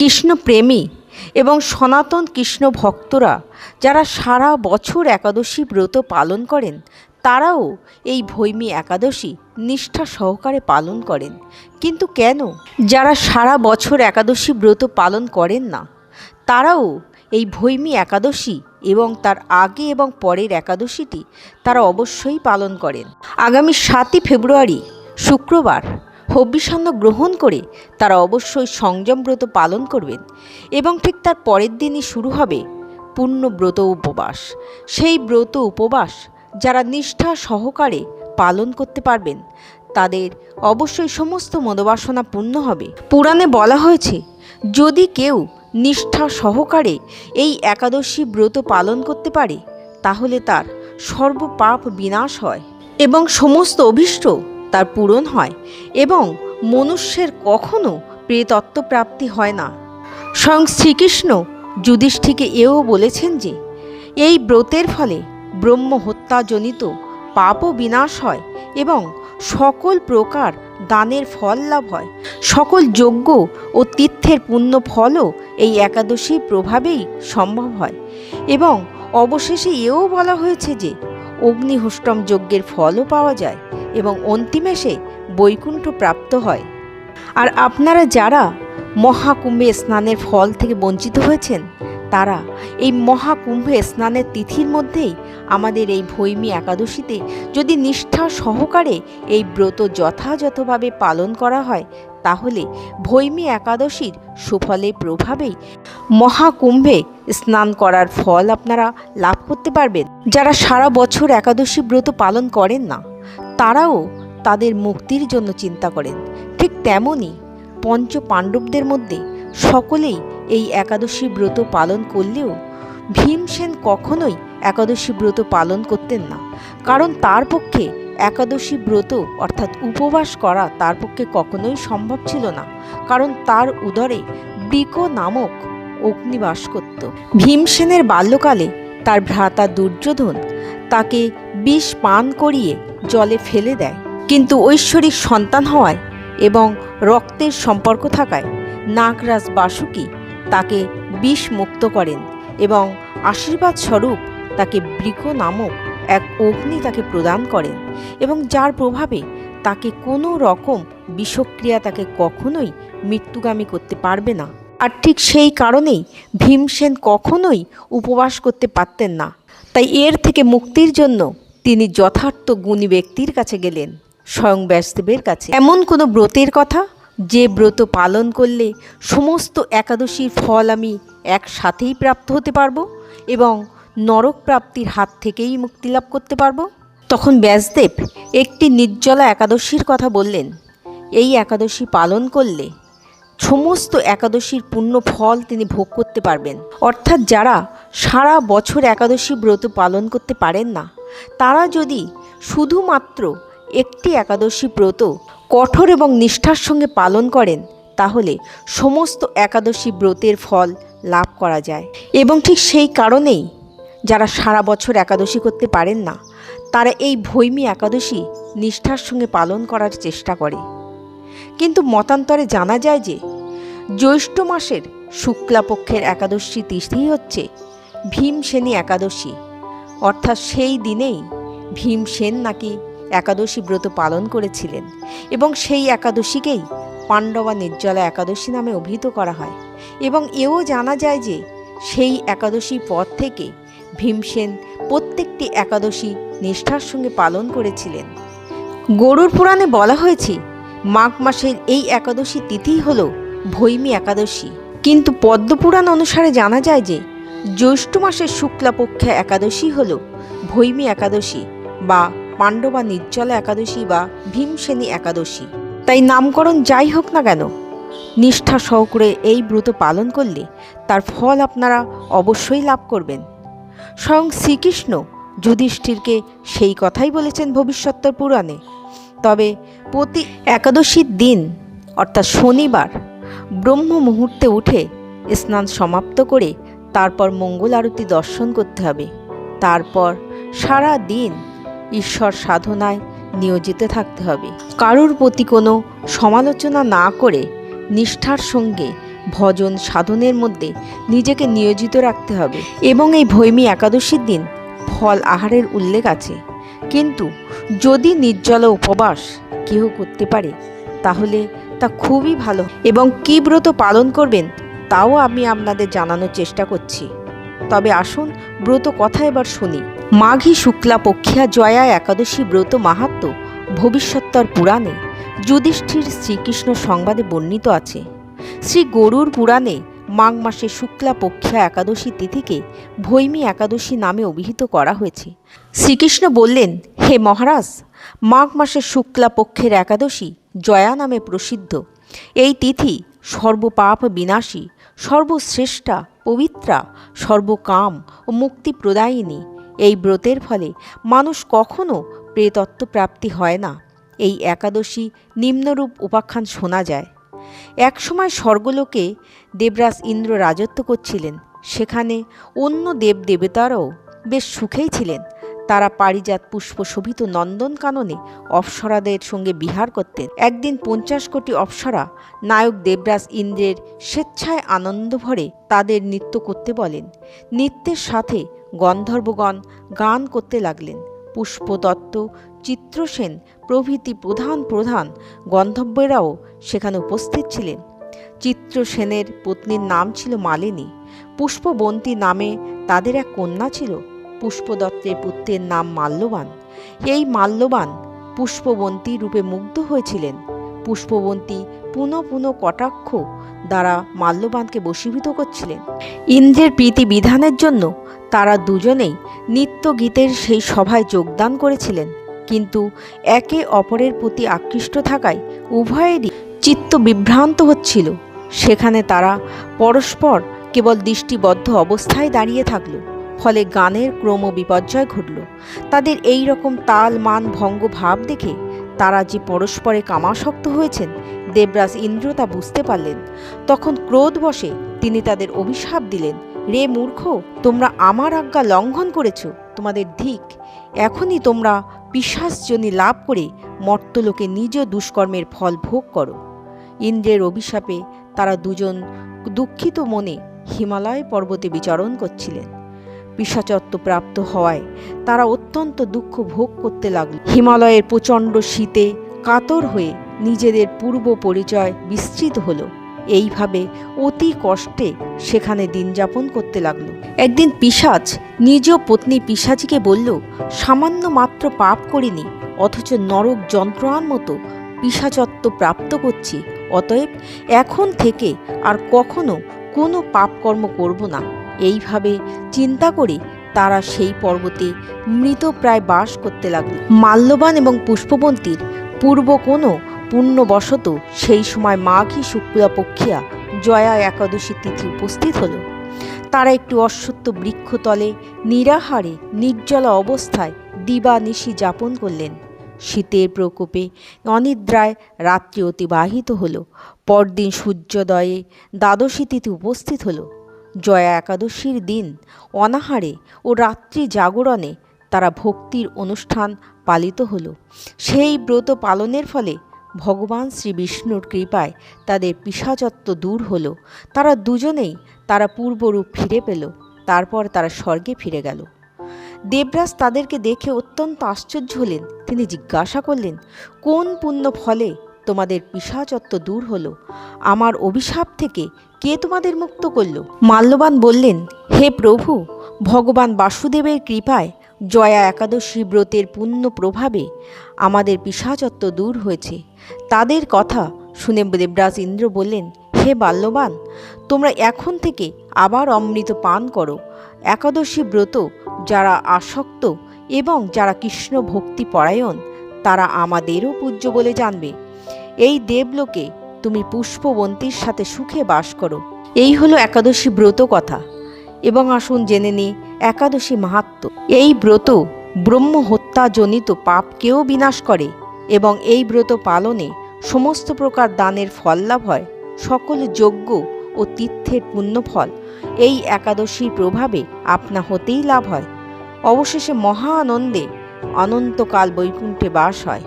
কৃষ্ণপ্রেমী এবং সনাতন কৃষ্ণ ভক্তরা যারা সারা বছর একাদশী ব্রত পালন করেন, তারাও এই ভৈমী একাদশী নিষ্ঠা সহকারে পালন করেন। কিন্তু কেন? যারা সারা বছর একাদশী ব্রত পালন করেন না, তারাও এই ভৈমী একাদশী এবং তার আগে এবং পরের একাদশীটি তারা অবশ্যই পালন করেন। আগামী সাতই ফেব্রুয়ারি, শুক্রবার হব্যিসান্ন গ্রহণ করে তারা অবশ্যই সংযম ব্রত পালন করবেন এবং ঠিক তার পরের দিনই শুরু হবে পূর্ণ ব্রত উপবাস। সেই ব্রত উপবাস যারা নিষ্ঠা সহকারে পালন করতে পারবেন, তাদের অবশ্যই সমস্ত মনোবাসনা পূর্ণ হবে। পুরাণে বলা হয়েছে, যদি কেউ নিষ্ঠা সহকারে এই একাদশী ব্রত পালন করতে পারে, তাহলে তার সর্বপাপ বিনাশ হয় এবং সমস্ত অভীষ্ট তার পূরণ হয় এবং মনুষ্যের কখনো প্রেতত্ব প্রাপ্তি হয় না। স্বয়ং শ্রীকৃষ্ণ যুধিষ্ঠিকে এও বলেছেন যে, এই ব্রতের ফলে ব্রহ্ম হত্যাজনিত পাপও বিনাশ হয় এবং সকল প্রকার দানের ফল লাভ হয়। সকল যজ্ঞ ও তীর্থের পুণ্য ফলও এই একাদশীর প্রভাবেই সম্ভব হয় এবং অবশেষে এও বলা হয়েছে যে, অগ্নিহোষ্টম যজ্ঞের ফলও পাওয়া যায়। এবং অন্তিমেষে বৈকুণ্ঠ প্রাপ্ত হয়। আর আপনারা যারা মহাকুম্ভে স্নানের ফল থেকে বঞ্চিত হয়েছেন, তারা এই মহাকুম্ভে স্নানের তিথির মধ্যেই আমাদের এই ভৈমী একাদশীতে যদি নিষ্ঠা সহকারে এই ব্রত যথাযথভাবে পালন করা হয়, তাহলে ভৈমী একাদশীর সুফলে প্রভাবেই মহাকুম্ভে স্নান করার ফল আপনারা লাভ করতে পারবেন। যারা সারা বছর একাদশী ব্রত পালন করেন না তারাও তাদের মুক্তির জন্য চিন্তা করেন। ঠিক তেমনই পঞ্চ পাণ্ডবদের মধ্যে সকলেই এই একাদশী ব্রত পালন করলেও ভীমসেন কখনোই একাদশী ব্রত পালন করতেন না। কারণ তার পক্ষে একাদশী ব্রত অর্থাৎ উপবাস করা তার পক্ষে কখনোই সম্ভব ছিল না। কারণ তার উদরে বৃক নামক অগ্নিবাস করত। ভীমসেনের বাল্যকালে তার ভ্রাতা দুর্যোধন তাকে বিষ পান করিয়ে জলে ফেলে দেয়। কিন্তু ঐশ্বরিক সন্তান হওয়ায় এবং রক্তের সম্পর্ক থাকায় নাগরাজ বাসুকি তাকে বিষ মুক্ত করেন এবং আশীর্বাদ স্বরূপ তাকে বৃক নামক এক অগ্নি তাকে প্রদান করেন এবং যার প্রভাবে তাকে কোনো রকম বিষক্রিয়া তাকে কখনোই মৃত্যুগামী করতে পারবে না। আর ঠিক সেই কারণেই ভীমসেন কখনোই উপবাস করতে পারতেন না। তাই এর থেকে মুক্তির জন্য তিনি যথার্থ গুণী ব্যক্তির কাছে গেলেন, স্বয়ং ব্যাসদেবের কাছে। এমন কোনো ব্রতের কথা? যে ব্রত পালন করলে সমস্ত একাদশীর ফল আমি একসাথেই প্রাপ্ত হতে পারব এবং নরক প্রাপ্তির হাত থেকেই মুক্তি লাভ করতে পারব? তখন ব্যাসদেব একটি নির্জলা একাদশীর কথা বললেন। এই একাদশী পালন করলে সমস্ত একাদশীর পূর্ণ ফল তিনি ভোগ করতে পারবেন। অর্থাৎ যারা সারা বছর একাদশী ব্রত পালন করতে পারেন না, তারা যদি শুধুমাত্র একটি একাদশী ব্রত কঠোর এবং নিষ্ঠার সঙ্গে পালন করেন, তাহলে সমস্ত একাদশী ব্রতের ফল লাভ করা যায়। এবং ঠিক সেই কারণেই যারা সারা বছর একাদশী করতে পারেন না, তারা এই ভৈমী একাদশী নিষ্ঠার সঙ্গে পালন করার চেষ্টা করে। কিন্তু মতান্তরে জানা যায় যে জ্যৈষ্ঠ মাসের শুক্লাপক্ষের একাদশী তিথি হচ্ছে ভীমসেনী একাদশী। অর্থাৎ সেই দিনেই ভীমসেন নাকি একাদশী ব্রত পালন করেছিলেন এবং সেই একাদশীকেই পাণ্ডবা নির্জলা একাদশী নামে অভিহিত করা হয় এবং এও জানা যায় যে সেই একাদশী পর থেকে ভীমসেন প্রত্যেকটি একাদশী নিষ্ঠার সঙ্গে পালন করেছিলেন। গরুর পুরাণে বলা হয়েছে, মাঘ মাসের এই একাদশী তিথি হল ভৈমী একাদশী। কিন্তু পদ্মপুরাণ অনুসারে জানা যায় যে, জ্যৈষ্ঠ মাসের শুক্লাপক্ষে একাদশী হল ভৈমী একাদশী বা পাণ্ডবা নির্জলা একাদশী বা ভীমসেনী একাদশী। তাই নামকরণ যাই হোক না কেন, নিষ্ঠা সহকারে এই ব্রত পালন করলে তার ফল আপনারা অবশ্যই লাভ করবেন। স্বয়ং শ্রীকৃষ্ণ যুধিষ্ঠিরকে সেই কথাই বলেছেন ভবিষ্যত্তর পুরাণে। তবে প্রতি একাদশীর দিন, অর্থাৎ শনিবার ব্রহ্ম মুহূর্তে উঠে স্নান সমাপ্ত করে তারপর মঙ্গল আরতি দর্শন করতে হবে। তারপর সারা দিন ঈশ্বর সাধনায় নিয়োজিত থাকতে হবে। কারুর প্রতি কোনো সমালোচনা না করে নিষ্ঠার সঙ্গে ভজন সাধনের মধ্যে নিজেকে নিয়োজিত রাখতে হবে এবং এই ভৈমী একাদশীর দিন ফল আহারের উল্লেখ আছে। কিন্তু যদি নির্জল উপবাস কেউ করতে পারে, তাহলে তা খুবই ভালো এবং কী ব্রত পালন করবেন, তাও আমি আপনাদের জানানোর চেষ্টা করছি। তবে আসুন, ব্রত কথা এবার শুনি। মাঘী শুক্লা পক্ষিয়া জয়া একাদশী ব্রত মাহাত্ম ভবিষ্যত্তর পুরাণে যুধিষ্ঠির শ্রীকৃষ্ণ সংবাদে বর্ণিত আছে। শ্রী গরুর পুরাণে মাঘ মাসে শুক্লা পক্ষিয়া একাদশী তিথিকে ভৈমী একাদশী নামে অভিহিত করা হয়েছে। শ্রীকৃষ্ণ বললেন, হে মহারাজ মাঘ মাসের শুক্লা পক্ষের একাদশী জয়া নামে প্রসিদ্ধ। এই তিথি সর্বপাপ বিনাশী, সর্বশ্রেষ্ঠা পবিত্রা, সর্বকাম ও মুক্তি প্রদায়িনী। এই ব্রতের ফলে মানুষ কখনো প্রেতত্ব প্রাপ্তি হয় না। এই একাদশী নিম্নরূপ উপাখ্যান শোনা যায়। একসময় স্বর্গলোকে দেবরাজ ইন্দ্র রাজত্ব করছিলেন। সেখানে অন্য দেব দেবতারাও বেশ সুখেই ছিলেন। তারা পারিজাত পুষ্প শোভিত নন্দনকাননে অপ্সরাদের সঙ্গে বিহার করতেন। একদিন পঞ্চাশ কোটি অপ্সরা নায়ক দেবরাজ ইন্দ্রের স্বেচ্ছায় আনন্দ ভরে তাদের নৃত্য করতে বলেন। নৃত্যের সাথে গন্ধর্বগণ গান করতে লাগলেন। পুষ্পদত্ত, চিত্রসেন প্রভৃতি প্রধান প্রধান গন্ধর্বরাও সেখানে উপস্থিত ছিলেন। চিত্রসেনের পত্নীর নাম ছিল মালিনী। পুষ্পবন্তী নামে তাদের এক কন্যা ছিল। পুষ্পদত্তের পুত্রের নাম মাল্যবান। এই মাল্যবান পুষ্পবন্তী রূপে মুগ্ধ হয়েছিলেন। পুষ্পবন্তী পুনঃ পুনঃ কটাক্ষ দ্বারা মাল্যবানকে বশীভূত করছিলেন। ইন্দ্রের প্রীতি বিধানের জন্য তারা দুজনেই নিত্য গীতের সেই সভায় যোগদান করেছিলেন। কিন্তু একে অপরের প্রতি আকৃষ্ট থাকায় উভয়েরই চিত্ত বিভ্রান্ত হচ্ছিল। সেখানে তারা পরস্পর কেবল দৃষ্টিবদ্ধ অবস্থায় দাঁড়িয়ে থাকল। ফলে গানের ক্রম বিপর্যয় ঘটল। তাদের এই রকম তাল, মান, ভঙ্গ, ভাব দেখে তারা যে পরস্পরে কামাসক্ত হয়েছেন, দেবরাজ ইন্দ্র তা বুঝতে পারলেন। তখন ক্রোধবশে তিনি তাদের অভিশাপ দিলেন, রে মূর্খ, তোমরা আমার আজ্ঞা লঙ্ঘন করেছ, তোমাদের ধিক। এখনই তোমরা পিসাসজনী লাভ করে মর্তলোকে নিজ দুষ্কর্মের ফল ভোগ করো। ইন্দ্রের অভিশাপে তারা দুজন দুঃখিত মনে হিমালয় পর্বতে বিচরণ করছিলেন। পিসাচত্ব প্রাপ্ত হওয়ায় তারা অত্যন্ত দুঃখ ভোগ করতে লাগল। হিমালয়ের প্রচণ্ড শীতে কাতর হয়ে নিজেদের পূর্ব পরিচয় বিস্তৃত হলো। এইভাবে অতি কষ্টে সেখানে দিন যাপন করতে লাগল। একদিন পিসাচ নিজ পত্নী পিসাচিকে বলল, সামান্য মাত্র পাপ করিনি, অথচ নরক যন্ত্রণার মতো পিসাচত্ব প্রাপ্ত করছি। অতএব এখন থেকে আর কখনো কোনো পাপকর্ম করব না। এইভাবে চিন্তা করে তারা সেই পর্বতে মৃতপ্রায় বাস করতে লাগল। মাল্যবান এবং পুষ্পবন্তীর পূর্ব কোনো পুণ্যবশত সেই সময় মাঘী শুক্লা পক্ষিয়া জয়া একাদশী তিথি উপস্থিত হল। তারা একটু অশ্বত্থ বৃক্ষতলে নিরাহারে, নির্জলা অবস্থায় দিবা নিশি যাপন করলেন। শীতের প্রকোপে অনিদ্রায় রাত্রি অতিবাহিত হল। পরদিন সূর্যোদয়ে দ্বাদশী তিথি উপস্থিত হলো। জয়া একাদশীর দিন, অনাহারে ও রাত্রি জাগরণে তারা ভক্তির অনুষ্ঠান পালিত হলো। সেই ব্রত পালনের ফলে ভগবান শ্রী বিষ্ণুর কৃপায় তাদের পিসাচত্ব দূর হল। তারা দুজনেই তারা পূর্বরূপ ফিরে পেল, তারপর তারা স্বর্গে ফিরে গেল। দেবরাজ তাদেরকে দেখে অত্যন্ত আশ্চর্য হলেন। তিনি জিজ্ঞাসা করলেন, কোন পুণ্য ফলে তোমাদের পিসাচত্ব দূর হলো। আমার অভিশাপ থেকে কে তোমাদের মুক্ত করল? মাল্যবান বললেন, হে প্রভু, ভগবান বাসুদেবের কৃপায় জয়া একাদশী ব্রতের পুণ্য প্রভাবে আমাদের পিসাচত্ব দূর হয়েছে। তাদের কথা শুনে দেবরাজ ইন্দ্র বললেন, হে বাল্যবান, তোমরা এখন থেকে আবার অমৃত পান করো। একাদশী ব্রত যারা আসক্ত এবং যারা কৃষ্ণ ভক্তি পরায়ণ, তারা আমাদেরও পূজ্য বলে জানবে। এই দেবলোকে তুমি পুষ্পবন্তীর সাথে সুখে বাস করো। এই হলো একাদশী ব্রত কথা। এবং আসুন জেনে নিই, একাদশী মাহাত্ম। এই ব্রত ব্রহ্ম হত্যাজনিত পাপকেও বিনাশ করে এবং এই ব্রত পালনে সমস্ত প্রকার দানের ফল লাভ হয়, সকল যজ্ঞ ও তীর্থের পুণ্যফল। এই একাদশীর প্রভাবে আপনা হতেই লাভ হয়। অবশেষে মহা আনন্দে অনন্তকাল বৈকুণ্ঠে বাস হয়।